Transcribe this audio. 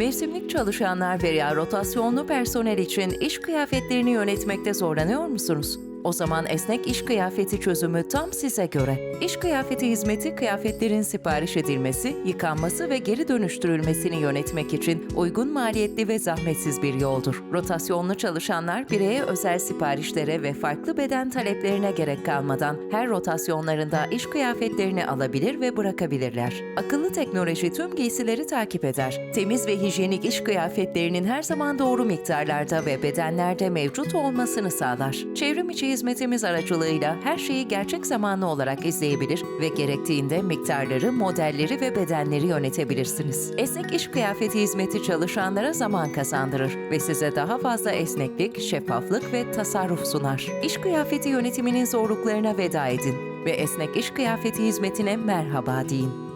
Mevsimlik çalışanlar veya rotasyonlu personel için iş kıyafetlerini yönetmekte zorlanıyor musunuz? O zaman esnek iş kıyafeti çözümü tam size göre. İş kıyafeti hizmeti kıyafetlerin sipariş edilmesi, yıkanması ve geri dönüştürülmesini yönetmek için uygun maliyetli ve zahmetsiz bir yoldur. Rotasyonlu çalışanlar bireye özel siparişlere ve farklı beden taleplerine gerek kalmadan her rotasyonlarında iş kıyafetlerini alabilir ve bırakabilirler. Akıllı teknoloji tüm giysileri takip eder. Temiz ve hijyenik iş kıyafetlerinin her zaman doğru miktarlarda ve bedenlerde mevcut olmasını sağlar. Çevrim içi hizmetimiz aracılığıyla her şeyi gerçek zamanlı olarak izleyebilir ve gerektiğinde miktarları, modelleri ve bedenleri yönetebilirsiniz. Esnek iş kıyafeti hizmeti çalışanlara zaman kazandırır ve size daha fazla esneklik, şeffaflık ve tasarruf sunar. İş kıyafeti yönetiminin zorluklarına veda edin ve esnek iş kıyafeti hizmetine merhaba deyin.